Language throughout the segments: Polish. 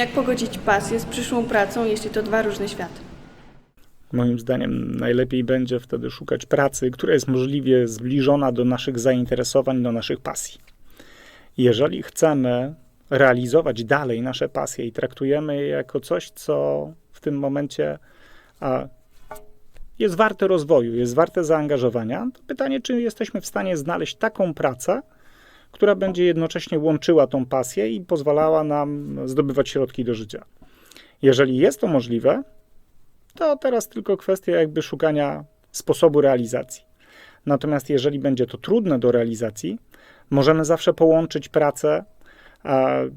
Jak pogodzić pasję z przyszłą pracą, jeśli to dwa różne światy? Moim zdaniem najlepiej będzie wtedy szukać pracy, która jest możliwie zbliżona do naszych zainteresowań, do naszych pasji. Jeżeli chcemy realizować dalej nasze pasje i traktujemy je jako coś, co w tym momencie jest warte rozwoju, jest warte zaangażowania, to pytanie, czy jesteśmy w stanie znaleźć taką pracę, która będzie jednocześnie łączyła tą pasję i pozwalała nam zdobywać środki do życia. Jeżeli jest to możliwe, to teraz tylko kwestia jakby szukania sposobu realizacji. Natomiast jeżeli będzie to trudne do realizacji, możemy zawsze połączyć pracę e,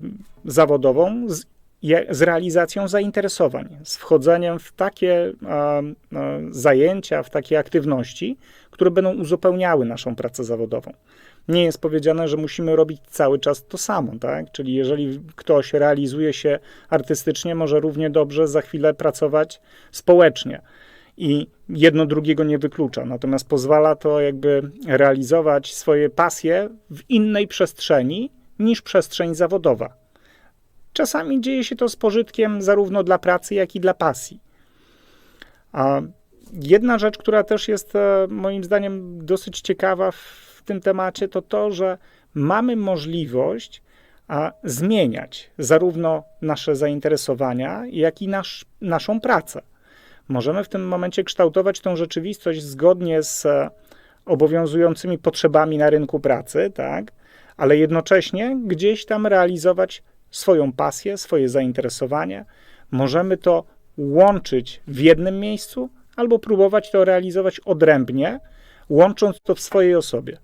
zawodową z, je, z realizacją zainteresowań, z wchodzeniem w takie e, zajęcia, w takie aktywności, które będą uzupełniały naszą pracę zawodową. Nie jest powiedziane, że musimy robić cały czas to samo, tak? Czyli jeżeli ktoś realizuje się artystycznie, może równie dobrze za chwilę pracować społecznie. I jedno drugiego nie wyklucza, natomiast pozwala to jakby realizować swoje pasje w innej przestrzeni niż przestrzeń zawodowa. Czasami dzieje się to z pożytkiem zarówno dla pracy, jak i dla pasji. A jedna rzecz, która też jest e, moim zdaniem dosyć ciekawa w tym temacie, to to, że mamy możliwość zmieniać zarówno nasze zainteresowania, jak i nasz, naszą pracę. Możemy w tym momencie kształtować tą rzeczywistość zgodnie z e, obowiązującymi potrzebami na rynku pracy, tak? ale jednocześnie gdzieś tam realizować swoją pasję, swoje zainteresowanie. Możemy to łączyć w jednym miejscu albo próbować to realizować odrębnie, łącząc to w swojej osobie.